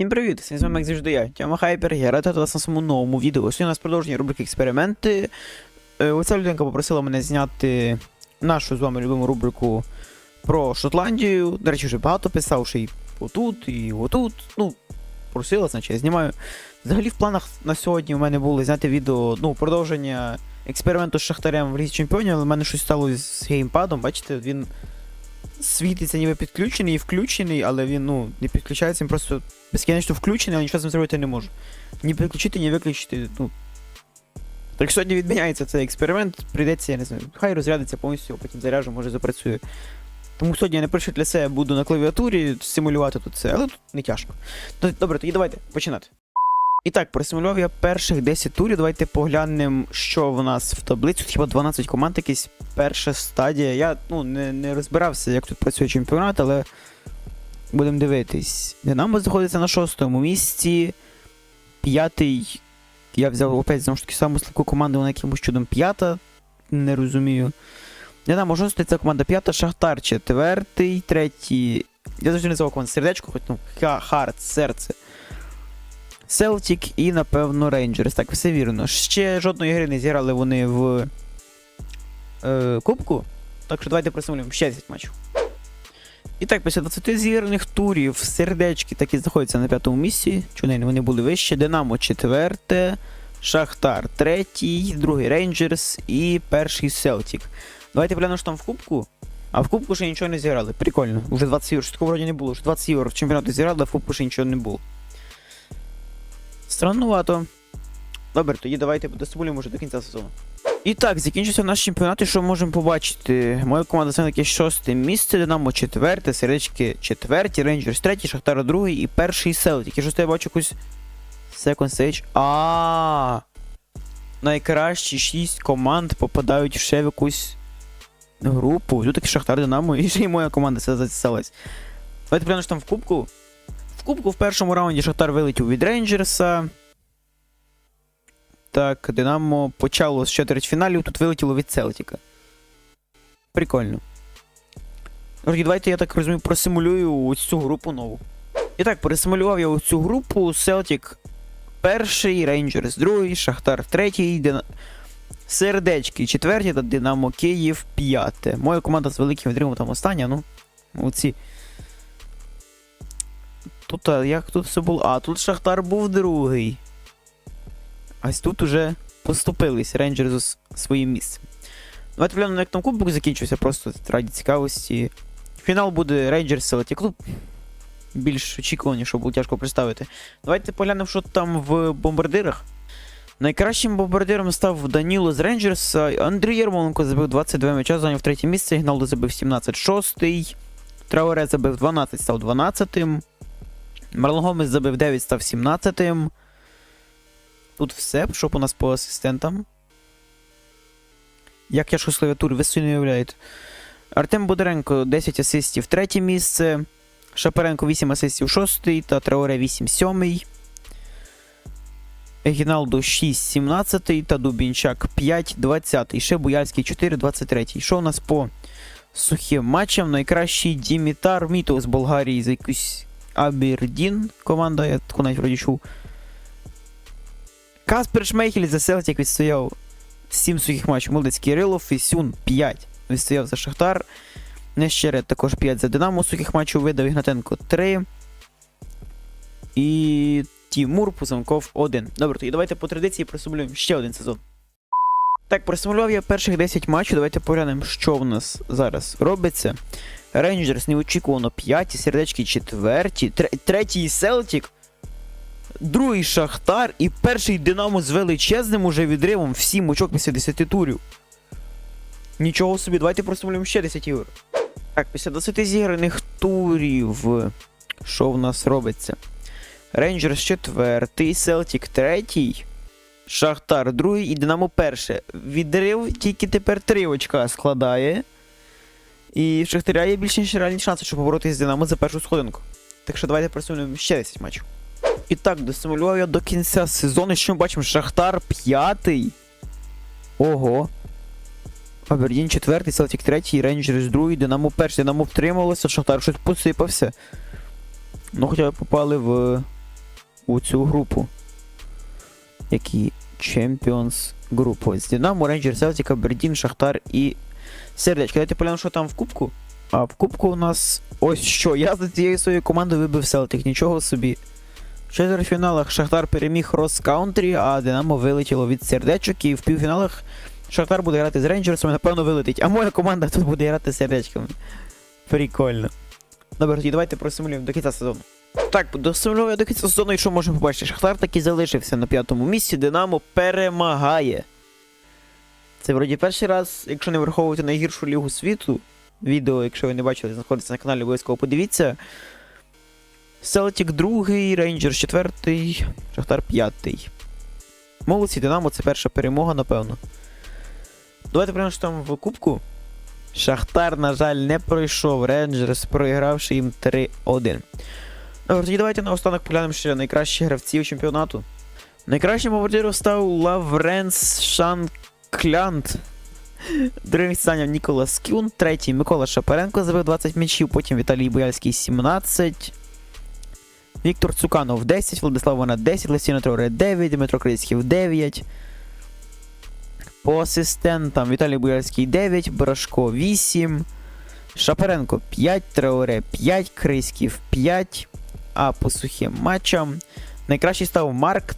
Всім привіт! З вами як завжди я, Тьома Хайпер, я радий вас на своєму новому відео. Сьогодні у нас продовження рубрики експерименти. Е, Оця людинка попросила мене зняти нашу з вами любиму рубрику про Шотландію. До речі, вже багато писав, що і отут, і отут. Ну, просила, значить, я знімаю. Взагалі в планах на сьогодні у мене було зняти відео, ну, продовження експерименту з Шахтарем в Лізі Чемпіонів, але в мене щось стало з геймпадом, бачите, він світиться ніби підключений і включений, але він ну, не підключається, він просто безкінечно включений, але нічого з ним зробити не можу. Ні підключити, ні виключити. Ну. Так сьогодні відміняється цей експеримент, прийдеться, я не знаю, хай розрядиться повністю, потім заряжу, може запрацює. Тому сьогодні я не перше для себе буду на клавіатурі симулювати тут це, але тут не тяжко. Ну, Добре, тоді давайте починати. І так, просимулював я перших 10 турів. Давайте поглянемо, що в нас в таблиці. Хіба 12 команд, якісь перша стадія. Я ну, не, не розбирався, як тут працює чемпіонат, але будемо дивитись. Динамо знаходиться на шостому місці. П'ятий. Я взяв опять знову ж таки саму слабку команду, вона якимось чудом п'ята. Не розумію. Динамо шостий, це команда п'ята, Шахтар четвертий, третій. Я завжди називав команду сердечко, хоч ну, ха- хард, серце. Селтік і, напевно, Рейнджерс. Так, все вірно. Ще жодної гри не зіграли вони в е, Кубку. Так що давайте присумуємо ще 10 матчів. І так, після 20 зіграних турів сердечки такі знаходяться на п'ятому місці. Чунейні вони були вище. Динамо четверте, Шахтар третій, другий Рейнджерс і перший Селтік. Давайте глянемо, що там в Кубку. А в Кубку ще нічого не зіграли. Прикольно. Уже 20 євро. Що такого вроді не було. Вже 20 євро в чемпіонаті зіграли, а в Кубку ще нічого не було. Страннувато. Добре, тоді давайте досумуємо вже до кінця сезону. І так, закінчився наш чемпіонат, і що можемо побачити? Моя команда це таке шосте місце, Динамо четверте, Серечки четверті, Рейнджерс третій, Шахтар другий і перший Селтік. І що я бачу якусь Second Stage. А найкращі шість команд попадають ще в якусь групу. Тут таки Шахтар Динамо, і ще й моя команда це записалась. Давайте що там в кубку. В кубку в першому раунді Шахтар вилетів від Рейнджерса. Так, Динамо почало з четвертьфіналів, тут вилетіло від Селтіка. Прикольно. Друзі, давайте я так розумію, просимулюю ось цю групу нову. І так, пересимулював я ось цю групу. Селтік перший, Рейнджерс другий, Шахтар третій, Дина... Сердечки четверті та Динамо Київ п'яте. Моя команда з великим відривом там остання, ну. Оці. Тут, а, як тут все було? А, тут Шахтар був другий. Ось тут уже поступились Рейнджерс з своїм місцем. Давайте глянемо, як там кубок закінчився, просто раді цікавості. Фінал буде Рейнджерс Селеті Клуб. Більш очікуваніше, було тяжко представити. Давайте поглянемо, що там в бомбардирах. Найкращим бомбардиром став Даніло з Рейнджерса. Андрій Ярмоленко забив 22 м'яча, зайняв третє місце. Гналдо забив 17 шостий. Трауре забив 12, став 12-тим. Марлон Гомес забив 9, став 17-тим. Тут все, що у нас по асистентам. Як я ж клавіатури, ви собі не уявляєте. Артем Бондаренко 10 асистів, третє місце. Шапаренко 8 асистів, шостий, та Траоре 8 сьомий. Егіналду 6 17 та Дубінчак 5 20 І ще Буяльський 4 23 Що у нас по сухим матчам? Найкращий Дімітар Мітов з Болгарії за якусь Абердін команда, я таку навіть вроді чув. Каспер Шмейхель за Селтік відстояв 7 сухих матчів. Молодець Кирилов, Ісюн 5 відстояв за Шахтар. Нещерет також 5 за Динамо сухих матчів видав Ігнатенко 3. І Тімур Пузанков 1. Добре, тоді давайте по традиції просумлюємо ще один сезон. Так, просумлював я перших 10 матчів. Давайте поглянемо, що в нас зараз робиться. Рейнджерс неочікувано 5, сердечки 4, третій Селтік, другий Шахтар і перший Динамо з величезним уже відривом в 7 очок після 10 турів. Нічого собі, давайте просумлюємо ще 10 ігор. Так, після 20 зіграних турів. Що в нас робиться? Рейнджерс четвертий, Селтік третій, Шахтар другий і Динамо перше. Відрив тільки тепер 3 очка складає. І в Шахтаря є більш ніж реальні шанси, щоб поборотися з Динамо за першу сходинку. Так що давайте просунемо ще 10 матчів. І так, досимулював я до кінця сезону. Що ми бачимо? Шахтар п'ятий. Ого. Абердін четвертий, Селтік третій, Рейнджерс другий, Динамо перший. Динамо втрималося, Шахтар щось посипався. Ну, хоча б попали в у цю групу. Які Champions Group. Ось Динамо, Рейнджер, Селтик, Абердін, Шахтар і Сердечко. Давайте поглянемо, що там в кубку. А в кубку у нас ось що. Я за цією своєю командою вибив Селтик, нічого собі. В четвертьфіналах Шахтар переміг Рос Каунтрі, а Динамо вилетіло від сердечок. І в півфіналах Шахтар буде грати з Рейнджерсом і напевно вилетить. А моя команда тут буде грати з сердечками. Прикольно. Добре, тоді давайте просимулюємо до кінця сезону. Так, досимулюємо до кінця сезону, і що можемо побачити? Шахтар таки залишився на п'ятому місці, Динамо перемагає. Це вроді перший раз, якщо не враховувати найгіршу лігу світу. Відео, якщо ви не бачили, знаходиться на каналі, обов'язково подивіться. Селтік другий, Рейнджерс четвертий, Шахтар п'ятий. Молодці, Динамо це перша перемога, напевно. Давайте прямо там в кубку. Шахтар, на жаль, не пройшов Рейнджерс, проігравши їм 3-1. Добре, тоді давайте наостанок поглянемо ще найкращі гравців чемпіонату. Найкращим бомбардиром став Лавренс Шанклянт. Другим місце Ніколас Кюн, третій Микола Шапаренко забив 20 м'ячів, потім Віталій Бояльський 17. Віктор Цуканов 10, Владислав Вона 10, Лесіна Троре 9, Дмитро Крицьків 9. По асистентам Віталій Бояльський 9, Брашко 8. Шапаренко 5, Траоре 5, Криськів 5. А по сухим матчам найкращий став Марк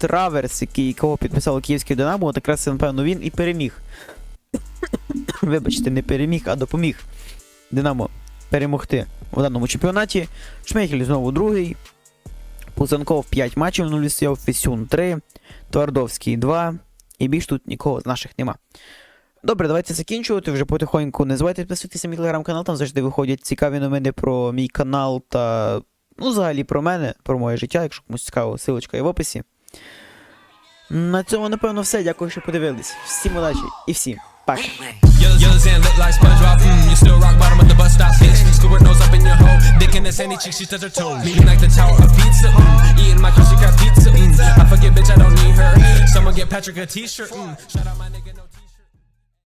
Траверс, який кого підписало Київське Динамо. От якраз напевно, він і переміг. Вибачте, не переміг, а допоміг Динамо перемогти в даному чемпіонаті. Шмейхель знову другий. Пузанков 5 матчів, 0 стояв, Фісюн 3, Твардовський 2. І більш тут нікого з наших нема. Добре, давайте закінчувати вже потихоньку. Не забувайте підписуватися на мій телеграм-канал, там завжди виходять цікаві новини про мій канал та. Ну, взагалі про мене, про моє життя, якщо комусь цікаво, силочка є в описі. На цьому, напевно, все. Дякую, що подивились. Всім удачі і всім пока. Yellows and look like SpongeBob. Mm, you still rock bottom of the bus stop. Bitch, Squidward nose up in your hole. Dick in the sandy cheek, she touch her toes. Meeting like the tower of pizza. Mm, eating my crusty crab pizza. Mm, I forget, bitch, I don't need her. Someone get Patrick a t-shirt. Mm, shout out my nigga, no.